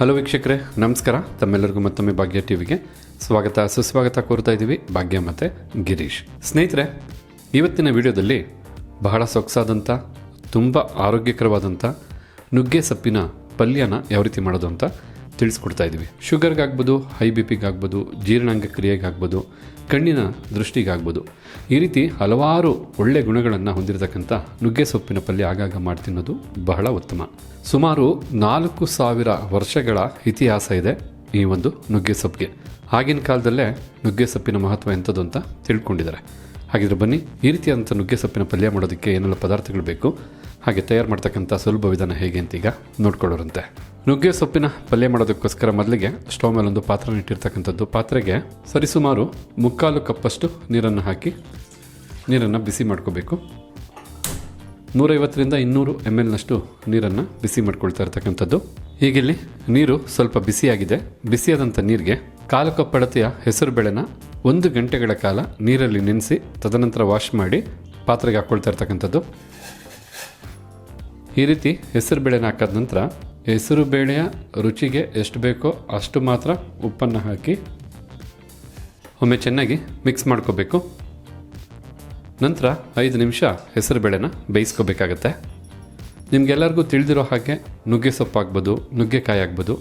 Hello ವೀಕ್ಷಕರೇ, ನಮಸ್ಕಾರ. ತಮ್ಮೆಲ್ಲರಿಗೂ ಮತ್ತೊಮ್ಮೆ ಭಾಗ್ಯ ಟಿವಿಗೆ ಸ್ವಾಗತ. ಸುಸ್ವಾಗತ ಕೋರ್ತಾ ಇದ್ದೀವಿ ಭಾಗ್ಯ ಮತ್ತು ಗಿರೀಶ್. ಸ್ನೇಹಿತರೆ, ಇವತ್ತಿನ ವಿಡಿಯೋದಲ್ಲಿ ಬಹಳ ಸೊಗಸಾದಂಥ ತುಂಬ ಆರೋಗ್ಯಕರವಾದಂಥ ನುಗ್ಗೆ ಸೊಪ್ಪಿನ ಪಲ್ಯನ ಯಾವ ರೀತಿ ಮಾಡೋದು ಅಂತ ತಿಳಿಸ್ಕೊಡ್ತಾ ಇದ್ದೀವಿ. ಶುಗರ್ಗಾಗ್ಬೋದು ಹೈ ಬಿ ಪಿಗಾಗ್ಬೋದು ಜೀರ್ಣಾಂಗ ಕ್ರಿಯೆಗಾಗ್ಬೋದು, ಕಣ್ಣಿನ ದೃಷ್ಟಿಗಾಗ್ಬೋದು. ಈ ರೀತಿ ಹಲವಾರು ಒಳ್ಳೆ ಗುಣಗಳನ್ನು ಹೊಂದಿರತಕ್ಕಂಥ ನುಗ್ಗೆ ಸೊಪ್ಪಿನ ಪಲ್ಯ ಆಗಾಗ ಮಾಡಿ ತಿನ್ನೋದು ಬಹಳ ಉತ್ತಮ. ಸುಮಾರು ನಾಲ್ಕು ಸಾವಿರ ವರ್ಷಗಳ ಇತಿಹಾಸ ಇದೆ ಈ ಒಂದು ನುಗ್ಗೆ ಸೊಪ್ಪಿಗೆ. ಆಗಿನ ಕಾಲದಲ್ಲೇ ನುಗ್ಗೆ ಸೊಪ್ಪಿನ ಮಹತ್ವ ಎಂಥದ್ದು ಅಂತ ತಿಳ್ಕೊಂಡಿದ್ದಾರೆ. ಹಾಗಿದ್ರೆ ಬನ್ನಿ, ಈ ರೀತಿಯಾದಂಥ ನುಗ್ಗೆ ಸೊಪ್ಪಿನ ಪಲ್ಯ ಮಾಡೋದಕ್ಕೆ ಏನೆಲ್ಲ ಪದಾರ್ಥಗಳು ಬೇಕು? ಹಾಗೆ ತಯಾರು ಮಾಡ್ತಕ್ಕಂಥ ಸುಲಭ ವಿಧಾನ ಹೇಗೆ ಅಂತ ಈಗ ನೋಡ್ಕೊಳ್ಳೋರಂತೆ. ನುಗ್ಗೆ ಸೊಪ್ಪಿನ ಪಲ್ಯ ಮಾಡೋದಕ್ಕೋಸ್ಕರ ಮೊದಲಿಗೆ ಸ್ಟೋವ್ ಮೇಲೆ ಒಂದು ಪಾತ್ರೆ ಇಟ್ಟಿರ್ತಕ್ಕಂಥದ್ದು. ಪಾತ್ರೆಗೆ ಸರಿಸುಮಾರು ಮುಕ್ಕಾಲು ಕಪ್ಪಷ್ಟು ನೀರನ್ನು ಹಾಕಿ ನೀರನ್ನು ಬಿಸಿ ಮಾಡ್ಕೋಬೇಕು. ನೂರೈವತ್ತರಿಂದ ಇನ್ನೂರು ಎಂ ಎಲ್ನಷ್ಟು ನೀರನ್ನು ಬಿಸಿ ಮಾಡ್ಕೊಳ್ತಾ ಇರ್ತಕ್ಕಂಥದ್ದು. ಹೀಗಿಲ್ಲಿ ನೀರು ಸ್ವಲ್ಪ ಬಿಸಿಯಾಗಿದೆ. ಬಿಸಿಯಾದಂಥ ನೀರಿಗೆ ಕಾಲು ಕಪ್ಪಳತೆಯ ಹೆಸರು ಬೇಳೆನ ಒಂದು ಗಂಟೆಗಳ ಕಾಲ ನೀರಲ್ಲಿ ನೆನೆಸಿ ತದನಂತರ ವಾಶ್ ಮಾಡಿ ಪಾತ್ರೆಗೆ ಹಾಕ್ಕೊಳ್ತಾ ಇರ್ತಕ್ಕಂಥದ್ದು. ಈ ರೀತಿ ಹೆಸರು ಬೇಳೆನ ಹಾಕಾದ ನಂತರ ಹೆಸರು ಬೇಳೆಯ ರುಚಿಗೆ ಎಷ್ಟು ಬೇಕೋ ಅಷ್ಟು ಮಾತ್ರ ಉಪ್ಪನ್ನು ಹಾಕಿ ಒಮ್ಮೆ ಚೆನ್ನಾಗಿ ಮಿಕ್ಸ್ ಮಾಡ್ಕೋಬೇಕು. ನಂತರ ಐದು ನಿಮಿಷ ಹೆಸರು ಬೇಳೆನ ಬೇಯಿಸ್ಕೋಬೇಕಾಗತ್ತೆ. ನಿಮಗೆಲ್ಲರಿಗೂ ತಿಳಿದಿರೋ ಹಾಗೆ ನುಗ್ಗೆ ಸೊಪ್ಪು ಆಗ್ಬೋದು ನುಗ್ಗೆಕಾಯಿ ಆಗ್ಬೋದು.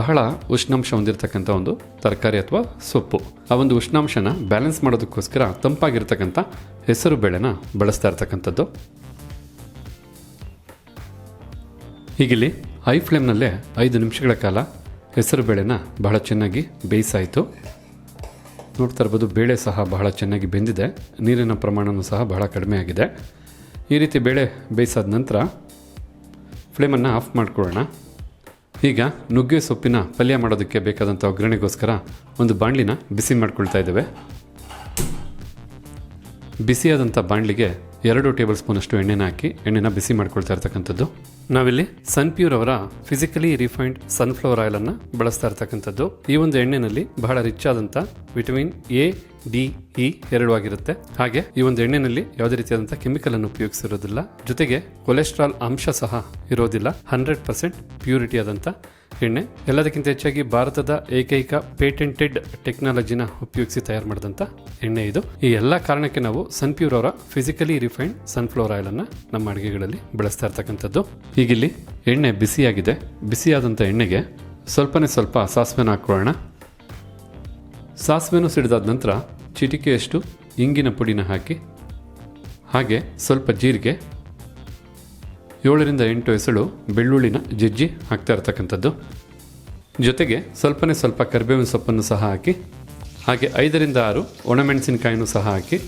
ಬಹಳ ಉಷ್ಣಾಂಶ ಹೊಂದಿರತಕ್ಕಂಥ ಒಂದು ತರಕಾರಿ ಅಥವಾ ಸೊಪ್ಪು. ಆ ಒಂದು ಉಷ್ಣಾಂಶನ ಬ್ಯಾಲೆನ್ಸ್ ಮಾಡೋದಕ್ಕೋಸ್ಕರ ತಂಪಾಗಿರ್ತಕ್ಕಂಥ ಹೆಸರು ಬೇಳೆನ ಬಳಸ್ತಾ ಇರ್ತಕ್ಕಂಥದ್ದು. ಹೀಗಿಲ್ಲಿ ಹೈ ಫ್ಲೇಮ್ನಲ್ಲೇ ಐದು ನಿಮಿಷಗಳ ಕಾಲ ಹೆಸರು ಬೇಳೆನ ಬಹಳ ಚೆನ್ನಾಗಿ ಬೇಯಿಸಾಯಿತು. ನೋಡ್ತಾ ಇರ್ಬೋದು ಬೇಳೆ ಸಹ ಬಹಳ ಚೆನ್ನಾಗಿ ಬೆಂದಿದೆ. ನೀರಿನ ಪ್ರಮಾಣವೂ ಸಹ ಬಹಳ ಕಡಿಮೆ ಆಗಿದೆ. ಈ ರೀತಿ ಬೇಳೆ ಬೇಯಿಸಾದ ನಂತರ ಫ್ಲೇಮನ್ನು ಆಫ್ ಮಾಡ್ಕೊಳ್ಳೋಣ. ಈಗ ನುಗ್ಗೆ ಸೊಪ್ಪಿನ ಪಲ್ಯ ಮಾಡೋದಕ್ಕೆ ಬೇಕಾದಂಥ ಒಗ್ಗರಣೆಗೋಸ್ಕರ ಒಂದು ಬಾಣಲಿನ ಬಿಸಿ ಮಾಡ್ಕೊಳ್ತಾ ಇದ್ದೇವೆ. ಬಿಸಿಯಾದಂಥ ಬಾಣಲಿಗೆ ಎರಡು ಟೇಬಲ್ ಸ್ಪೂನಷ್ಟು ಎಣ್ಣೆನ ಹಾಕಿ ಎಣ್ಣೆನ ಬಿಸಿ ಮಾಡ್ಕೊಳ್ತಾ ಇರ್ತಕ್ಕಂಥದ್ದು. ನಾವಿಲ್ಲಿ ಸನ್ಪ್ಯೂರ್ ಅವರ ಫಿಸಿಕಲಿ ರಿಫೈನ್ಡ್ ಸನ್ಫ್ಲವರ್ ಆಯಿಲ್ ಅನ್ನು ಬಳಸ್ತಾ ಇರ್ತಕ್ಕಂಥದ್ದು. ಈ ಒಂದು ಎಣ್ಣೆನಲ್ಲಿ ಬಹಳ ರಿಚ್ ಆದಂತ ವಿಟಮಿನ್ ಎ, ಡಿ, ಇ ಎರಡು ಆಗಿರುತ್ತೆ. ಹಾಗೆ ಈ ಒಂದು ಎಣ್ಣೆನಲ್ಲಿ ಯಾವುದೇ ರೀತಿಯಾದಂತಹ ಕೆಮಿಕಲ್ ಅನ್ನು ಉಪಯೋಗಿಸಿರೋದಿಲ್ಲ. ಜೊತೆಗೆ ಕೊಲೆಸ್ಟ್ರಾಲ್ ಅಂಶ ಸಹ ಇರೋದಿಲ್ಲ. ಹಂಡ್ರೆಡ್ ಪರ್ಸೆಂಟ್ ಪ್ಯೂರಿಟಿ ಆದಂತ ಎಣ್ಣೆ ಎಲ್ಲದಕ್ಕಿಂತ ಹೆಚ್ಚಾಗಿ ಭಾರತದ ಏಕೈಕ ಪೇಟೆಂಟೆಡ್ ಟೆಕ್ನಾಲಜಿನ ಉಪಯೋಗಿಸಿ ತಯಾರು ಮಾಡಿದಂಥ ಎಣ್ಣೆ ಇದು. ಈ ಎಲ್ಲ ಕಾರಣಕ್ಕೆ ನಾವು ಸನ್ಪ್ಯೂರ್ ಅವರ ಫಿಸಿಕಲಿ ರಿಫೈನ್ಡ್ ಸನ್ಫ್ಲವರ್ ಆಯಿಲ್ ಅನ್ನ ನಮ್ಮ ಅಡುಗೆಗಳಲ್ಲಿ ಬಳಸ್ತಾ ಇರ್ತಕ್ಕಂಥದ್ದು. ಈಗಿಲ್ಲಿ ಎಣ್ಣೆ ಬಿಸಿಯಾಗಿದೆ. ಬಿಸಿಯಾದಂಥ ಎಣ್ಣೆಗೆ ಸ್ವಲ್ಪನೇ ಸ್ವಲ್ಪ ಸಾಸಿವೆನ ಹಾಕೊಳ್ಳೋಣ. ಸಾಸಿವೆನೂ ಸಿಡಿದಾದ ನಂತರ ಚಿಟಿಕೆಯಷ್ಟು ಇಂಗಿನ ಪುಡಿನ ಹಾಕಿ, ಹಾಗೆ ಸ್ವಲ್ಪ ಜೀರಿಗೆ ಏಳರಿಂದ ಎಂಟು ಎಸಳು ಬೆಳ್ಳುಳ್ಳಿನ ಜಜ್ಜಿ ಹಾಕ್ತಾ ಇರ್ತಕ್ಕಂಥದ್ದು. ಜೊತೆಗೆ ಸ್ವಲ್ಪನೇ ಸ್ವಲ್ಪ ಕರಿಬೇವಿನ ಸೊಪ್ಪನ್ನು ಸಹ ಹಾಕಿ, ಹಾಗೆ ಐದರಿಂದ ಆರು ಒಣಮೆಣಸಿನಕಾಯಿನೂ ಸಹ ಹಾಕಿ,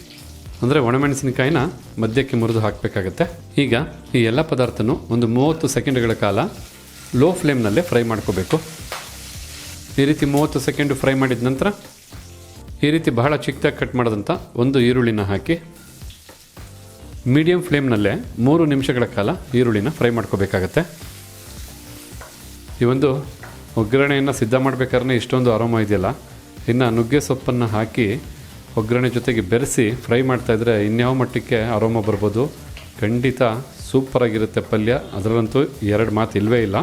ಅಂದರೆ ಒಣಮೆಣಸಿನಕಾಯಿನ ಮಧ್ಯಕ್ಕೆ ಮುರಿದು ಹಾಕಬೇಕಾಗತ್ತೆ. ಈಗ ಈ ಎಲ್ಲ ಪದಾರ್ಥನೂ ಒಂದು ಮೂವತ್ತು ಸೆಕೆಂಡ್ಗಳ ಕಾಲ ಲೋ ಫ್ಲೇಮ್ನಲ್ಲೇ ಫ್ರೈ ಮಾಡ್ಕೋಬೇಕು. ಈ ರೀತಿ ಮೂವತ್ತು ಸೆಕೆಂಡು ಫ್ರೈ ಮಾಡಿದ ನಂತರ ಈ ರೀತಿ ಬಹಳ ಚಿಕ್ಕದಾಗಿ ಕಟ್ ಮಾಡಿದಂಥ ಒಂದು ಈರುಳ್ಳಿನ ಹಾಕಿ ಮೀಡಿಯಂ ಫ್ಲೇಮ್ನಲ್ಲೇ ಮೂರು ನಿಮಿಷಗಳ ಕಾಲ ಈರುಳ್ಳಿನ ಫ್ರೈ ಮಾಡ್ಕೋಬೇಕಾಗತ್ತೆ. ಈ ಒಂದು ಒಗ್ಗರಣೆಯನ್ನು ಸಿದ್ಧ ಮಾಡಬೇಕಾದ್ರೆ ಇಷ್ಟೊಂದು ಆರಾಮ ಇದೆಯಲ್ಲ, ಇನ್ನು ನುಗ್ಗೆ ಸೊಪ್ಪನ್ನು ಹಾಕಿ ಒಗ್ಗರಣೆ ಜೊತೆಗೆ ಬೆರೆಸಿ ಫ್ರೈ ಮಾಡ್ತಾಯಿದ್ರೆ ಇನ್ಯಾವ ಮಟ್ಟಕ್ಕೆ ಅರೋಮ ಬರ್ಬೋದು. ಖಂಡಿತ ಸೂಪರಾಗಿರುತ್ತೆ ಪಲ್ಯ, ಅದರಲ್ಲಂತೂ ಎರಡು ಮಾತು ಇಲ್ಲವೇ ಇಲ್ಲ.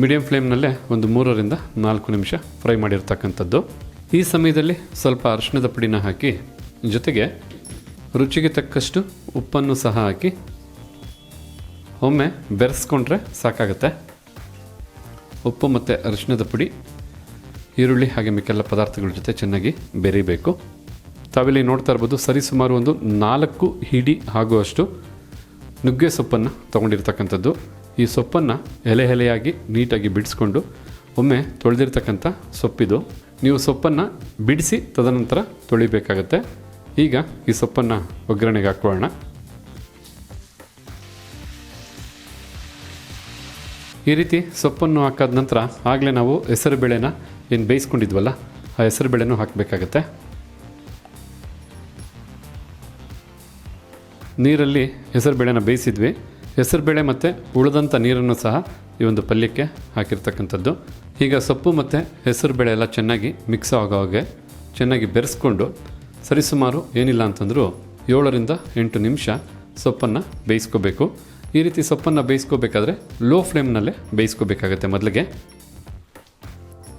ಮೀಡಿಯಂ ಫ್ಲೇಮ್ನಲ್ಲೇ ಒಂದು ಮೂರರಿಂದ ನಾಲ್ಕು ನಿಮಿಷ ಫ್ರೈ ಮಾಡಿರ್ತಕ್ಕಂಥದ್ದು. ಈ ಸಮಯದಲ್ಲಿ ಸ್ವಲ್ಪ ಅರಿಶಿಣದ ಪುಡಿನ ಹಾಕಿ ಜೊತೆಗೆ ರುಚಿಗೆ ತಕ್ಕಷ್ಟು ಉಪ್ಪನ್ನು ಸಹ ಹಾಕಿ ಒಮ್ಮೆ ಬೆರೆಸ್ಕೊಂಡ್ರೆ ಸಾಕಾಗುತ್ತೆ. ಉಪ್ಪು ಮತ್ತು ಅರಿಶಿಣದ ಪುಡಿ, ಈರುಳ್ಳಿ ಹಾಗೆ ಮಿಕ್ಕೆಲ್ಲ ಪದಾರ್ಥಗಳ ಜೊತೆ ಚೆನ್ನಾಗಿ ಬೆರೀಬೇಕು. ತಾವಿಲ್ಲಿ ನೋಡ್ತಾ ಇರ್ಬೋದು ಸರಿಸುಮಾರು ಒಂದು ನಾಲ್ಕು ಹಿಡಿ ಆಗುವಷ್ಟು ನುಗ್ಗೆ ಸೊಪ್ಪನ್ನು ತೊಗೊಂಡಿರ್ತಕ್ಕಂಥದ್ದು. ಈ ಸೊಪ್ಪನ್ನು ಎಲೆ ಎಲೆಯಾಗಿ ನೀಟಾಗಿ ಬಿಡಿಸ್ಕೊಂಡು ಒಮ್ಮೆ ತೊಳೆದಿರ್ತಕ್ಕಂಥ ಸೊಪ್ಪಿದು, ನೀವು ಸೊಪ್ಪನ್ನು ಬಿಡಿಸಿ ತದನಂತರ ತೊಳಿಬೇಕಾಗತ್ತೆ. ಈಗ ಈ ಸೊಪ್ಪನ್ನು ಒಗ್ಗರಣೆಗೆ ಹಾಕೊಳ್ಳೋಣ ಈ ರೀತಿ ಸೊಪ್ಪನ್ನು ಹಾಕಾದ ನಂತರ ಆಗಲೇ ನಾವು ಹೆಸರು ಬೇಳೆನ ಏನು ಬೇಯಿಸ್ಕೊಂಡಿದ್ವಲ್ಲ, ಆ ಹೆಸರು ಬೇಳೆನೂ ಹಾಕಬೇಕಾಗತ್ತೆ. ನೀರಲ್ಲಿ ಹೆಸರು ಬೇಳೆನ ಬೇಯಿಸಿದ್ವಿ. ಹೆಸರು ಬೇಳೆ ಮತ್ತು ಉಳಿದಂಥ ನೀರನ್ನು ಸಹ ಈ ಒಂದು ಪಲ್ಯಕ್ಕೆ ಹಾಕಿರ್ತಕ್ಕಂಥದ್ದು. ಈಗ ಸೊಪ್ಪು ಮತ್ತು ಹೆಸರು ಬೇಳೆ ಎಲ್ಲ ಚೆನ್ನಾಗಿ ಮಿಕ್ಸ್ ಆಗೋ ಹಾಗೆ ಚೆನ್ನಾಗಿ ಬೆರೆಸ್ಕೊಂಡು ಸರಿಸುಮಾರು ಏನಿಲ್ಲ ಅಂತಂದರೂ ಏಳರಿಂದ ಎಂಟು ನಿಮಿಷ ಸೊಪ್ಪನ್ನು ಬೇಯಿಸ್ಕೋಬೇಕು. ಈ ರೀತಿ ಸೊಪ್ಪನ್ನು ಬೇಯಿಸ್ಕೋಬೇಕಾದ್ರೆ ಲೋ ಫ್ಲೇಮ್ನಲ್ಲೇ ಬೇಯಿಸ್ಕೋಬೇಕಾಗತ್ತೆ ಮೊದಲಿಗೆ.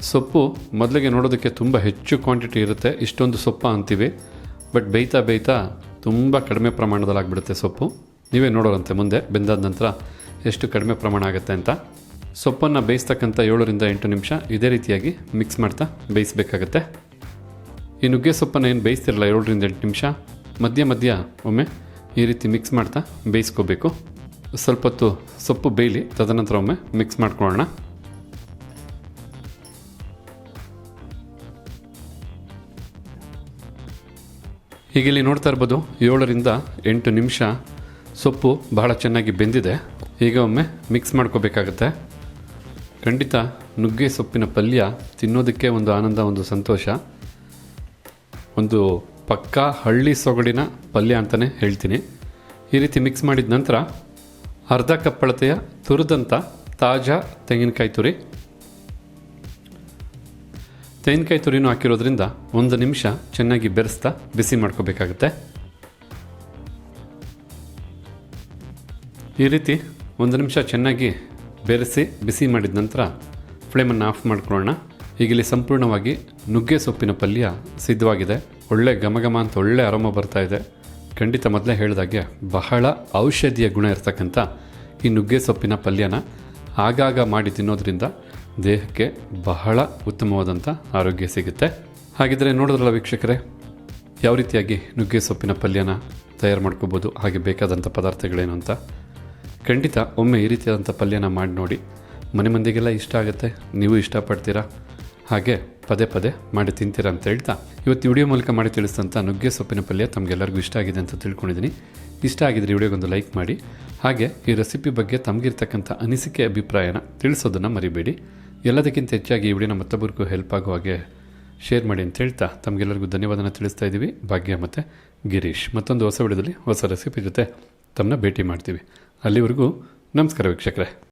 ಸೊಪ್ಪು ಮೊದಲಿಗೆ ನೋಡೋದಕ್ಕೆ ತುಂಬ ಹೆಚ್ಚು ಕ್ವಾಂಟಿಟಿ ಇರುತ್ತೆ. ಇಷ್ಟೊಂದು ಸೊಪ್ಪ ಅಂತೀವಿ. ಬಟ್ ಬೇಯ್ತಾ ಬೇಯ್ತಾ ತುಂಬ ಕಡಿಮೆ ಪ್ರಮಾಣದಲ್ಲಿ ಆಗಿಬಿಡುತ್ತೆ ಸೊಪ್ಪು. ನೀವೇ ನೋಡೋರಂತೆ ಮುಂದೆ, ಬೆಂದಾದ ನಂತರ ಎಷ್ಟು ಕಡಿಮೆ ಪ್ರಮಾಣ ಆಗುತ್ತೆ ಅಂತ. ಸೊಪ್ಪನ್ನು ಬೇಯಿಸ್ತಕ್ಕಂಥ ಏಳರಿಂದ ಎಂಟು ನಿಮಿಷ ಇದೇ ರೀತಿಯಾಗಿ ಮಿಕ್ಸ್ ಮಾಡ್ತಾ ಬೇಯಿಸಬೇಕಾಗತ್ತೆ. ಈ ನುಗ್ಗೆ ಸೊಪ್ಪನ್ನು ಏನು ಬೇಯಿಸ್ತಿರಲ್ಲ ಏಳರಿಂದ ಎಂಟು ನಿಮಿಷ? ಮಧ್ಯ ಮಧ್ಯ ಒಮ್ಮೆ ಈ ರೀತಿ ಮಿಕ್ಸ್ ಮಾಡ್ತಾ ಬೇಯಿಸ್ಕೋಬೇಕು. ಸ್ವಲ್ಪ ಹೊತ್ತು ಸೊಪ್ಪು ಬೇಯಲಿ, ತದನಂತರ ಒಮ್ಮೆ ಮಿಕ್ಸ್ ಮಾಡ್ಕೊಳ್ಳೋಣ. ಈಗ ಇಲ್ಲಿ ನೋಡ್ತಾ ಇರ್ಬೋದು, ಏಳರಿಂದ ಎಂಟು ನಿಮಿಷ ಸೊಪ್ಪು ಬಹಳ ಚೆನ್ನಾಗಿ ಬೆಂದಿದೆ. ಈಗ ಒಮ್ಮೆ ಮಿಕ್ಸ್ ಮಾಡ್ಕೋಬೇಕಾಗತ್ತೆ. ಖಂಡಿತ ನುಗ್ಗೆ ಸೊಪ್ಪಿನ ಪಲ್ಯ ತಿನ್ನೋದಕ್ಕೆ ಒಂದು ಆನಂದ, ಒಂದು ಸಂತೋಷ. ಒಂದು ಪಕ್ಕಾ ಹಳ್ಳಿ ಸೊಗಡಿನ ಪಲ್ಯ ಅಂತಲೇ ಹೇಳ್ತೀನಿ. ಈ ರೀತಿ ಮಿಕ್ಸ್ ಮಾಡಿದ ನಂತರ ಅರ್ಧ ಕಪ್ಪಳತೆಯ ತುರಿದಂಥ ತಾಜಾ ತೆಂಗಿನಕಾಯಿ ತುರಿ. ತೆಂಗಿನಕಾಯಿ ತುರಿನೂ ಹಾಕಿರೋದ್ರಿಂದ ಒಂದು ನಿಮಿಷ ಚೆನ್ನಾಗಿ ಬೆರೆಸ್ತಾ ಬಿಸಿ ಮಾಡ್ಕೋಬೇಕಾಗುತ್ತೆ. ಈ ರೀತಿ ಒಂದು ನಿಮಿಷ ಚೆನ್ನಾಗಿ ಬೆರೆಸಿ ಬಿಸಿ ಮಾಡಿದ ನಂತರ ಫ್ಲೇಮನ್ನು ಆಫ್ ಮಾಡ್ಕೊಳ್ಳೋಣ. ಈಗ ಇಲ್ಲಿ ಸಂಪೂರ್ಣವಾಗಿ ನುಗ್ಗೆ ಸೊಪ್ಪಿನ ಪಲ್ಯ ಸಿದ್ಧವಾಗಿದೆ. ಒಳ್ಳೆ ಗಮಗಮ ಅಂತ ಒಳ್ಳೆ ಅರೋಮ ಬರ್ತಾ ಇದೆ. ಖಂಡಿತ ಮೊದಲೇ ಹೇಳಿದಾಗೆ ಬಹಳ ಔಷಧಿಯ ಗುಣ ಇರತಕ್ಕಂಥ ಈ ನುಗ್ಗೆ ಸೊಪ್ಪಿನ ಪಲ್ಯನ ಆಗಾಗ ಮಾಡಿ ತಿನ್ನೋದ್ರಿಂದ ದೇಹಕ್ಕೆ ಬಹಳ ಉತ್ತಮವಾದಂಥ ಆರೋಗ್ಯ ಸಿಗುತ್ತೆ. ಹಾಗಿದ್ರೆ ನೋಡಿದ್ರಲ್ಲ ವೀಕ್ಷಕರೇ, ಯಾವ ರೀತಿಯಾಗಿ ನುಗ್ಗೆ ಸೊಪ್ಪಿನ ಪಲ್ಯನ ತಯಾರು ಮಾಡ್ಕೋಬೋದು, ಹಾಗೆ ಬೇಕಾದಂಥ ಪದಾರ್ಥಗಳೇನು ಅಂತ? ಖಂಡಿತ ಒಮ್ಮೆ ಈ ರೀತಿಯಾದಂಥ ಪಲ್ಯನ ಮಾಡಿ ನೋಡಿ. ಮನೆ ಮಂದಿಗೆಲ್ಲ ಇಷ್ಟ ಆಗುತ್ತೆ. ನೀವು ಇಷ್ಟಪಡ್ತೀರಾ? ಹಾಗೆ ಪದೇ ಪದೇ ಮಾಡಿ ತಿಂತೀರ ಅಂತ ಹೇಳ್ತಾ ಇವತ್ತು ವಿಡಿಯೋ ಮೂಲಕ ಮಾಡಿ ತಿಳಿಸಿದಂಥ ನುಗ್ಗೆ ಸೊಪ್ಪಿನ ಪಲ್ಯ ತಮಗೆಲ್ಲರಿಗೂ ಇಷ್ಟ ಆಗಿದೆ ಅಂತ ತಿಳ್ಕೊಂಡಿದ್ದೀನಿ. ಇಷ್ಟ ಆಗಿದ್ರೆ ವಿಡಿಯೋಗೊಂದು ಲೈಕ್ ಮಾಡಿ. ಹಾಗೆ ಈ ರೆಸಿಪಿ ಬಗ್ಗೆ ತಮಗಿರ್ತಕ್ಕಂಥ ಅನಿಸಿಕೆ, ಅಭಿಪ್ರಾಯನ ತಿಳಿಸೋದನ್ನು ಮರಿಬೇಡಿ. ಎಲ್ಲದಕ್ಕಿಂತ ಹೆಚ್ಚಾಗಿ ಈ ವಿಡಿಯೋನ ಮತ್ತೊಬ್ಬರಿಗೂ ಹೆಲ್ಪ್ ಆಗೋ ಹಾಗೆ ಶೇರ್ ಮಾಡಿ ಅಂತ ಹೇಳ್ತಾ ತಮಗೆಲ್ಲರಿಗೂ ಧನ್ಯವಾದನ ತಿಳಿಸ್ತಾ ಇದ್ದೀವಿ ಭಾಗ್ಯ ಮತ್ತು ಗಿರೀಶ್. ಮತ್ತೊಂದು ಹೊಸ ವಿಡಿಯೋದಲ್ಲಿ ಹೊಸ ರೆಸಿಪಿ ಜೊತೆ ತಮ್ಮನ್ನ ಭೇಟಿ ಮಾಡ್ತೀವಿ. ಅಲ್ಲಿವರೆಗೂ ನಮಸ್ಕಾರ ವೀಕ್ಷಕರೇ.